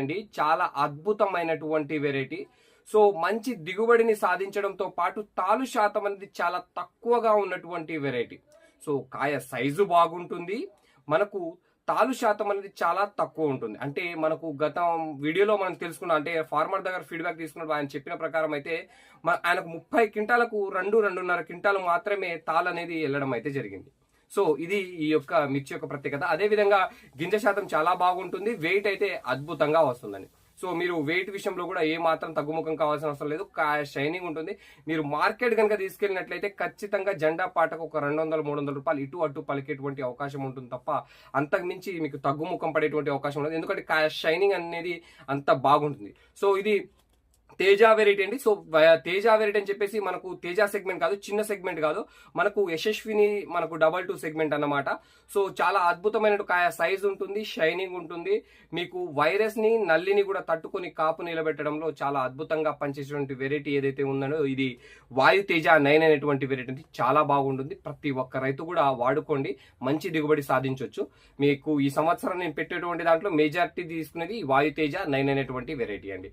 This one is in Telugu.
అండి. చాలా అద్భుతమైనటువంటి వెరైటీ సో మంచి దిగుబడిని సాధించడంతో పాటు తాలు శాతం అనేది చాలా తక్కువగా ఉన్నటువంటి వెరైటీ సో కాయ సైజు బాగుంటుంది. మనకు తాలు శాతం అనేది చాలా తక్కువ ఉంటుంది. అంటే మనకు గత వీడియోలో మనం తెలుసుకున్నాం. అంటే ఫార్మర్ దగ్గర ఫీడ్బ్యాక్ తీసుకున్నప్పుడు ఆయన చెప్పిన ప్రకారం అయితే మ- ఆయనకు ముప్పై క్వింటాలకు రెండు రెండున్నర క్వింటాలు మాత్రమే తాలు అనేది వెళ్ళడం అయితే జరిగింది. సో ఇది ఈ యొక్క మిర్చి యొక్క ప్రత్యేకత. అదే విధంగా గింజ శాతం చాలా బాగుంటుంది. వెయిట్ అయితే అద్భుతంగా వస్తుందని సో మీరు వెయిట్ విషయంలో కూడా ఏ మాత్రం తగ్గుముఖం కావాల్సిన అవసరం లేదు. షైనింగ్ ఉంటుంది. మీరు మార్కెట్ కనుక తీసుకెళ్ళినట్లయితే ఖచ్చితంగా జెండా పాటకు ఒక రెండు వందల మూడు వందల రూపాయలు ఇటు అటు పలికేటువంటి అవకాశం ఉంటుంది తప్ప అంతకు మించి మీకు తగ్గుముఖం పడేటువంటి అవకాశం ఉండదు. ఎందుకంటే షైనింగ్ అనేది అంత బాగుంటుంది. సో ఇది తేజ వెరైటీ అండి. సో తేజ వెరైటీ అని చెప్పేసి మనకు తేజ సెగ్మెంట్ కాదు చిన్న సెగ్మెంట్ కాదు. మనకు యశస్విని మనకు డబల్ టూ సెగ్మెంట్ అన్నమాట. సో చాలా అద్భుతమైన సైజ్ ఉంటుంది షైనింగ్ ఉంటుంది. మీకు వైరస్ని నల్లిని కూడా తట్టుకొని కాపు నిలబెట్టడంలో చాలా అద్భుతంగా పనిచేసేటువంటి వెరైటీ ఏదైతే ఉందో ఇది వాయు తేజ నైన్ అనేటువంటి వెరైటీ చాలా బాగుంటుంది. ప్రతి ఒక్క రైతు కూడా వాడుకోండి. మంచి దిగుబడి సాధించవచ్చు మీకు ఈ సంవత్సరం నేను పెట్టేటువంటి దాంట్లో మెజారిటీ తీసుకునేది వాయు తేజ నైన్ అనేటువంటి వెరైటీ అండి.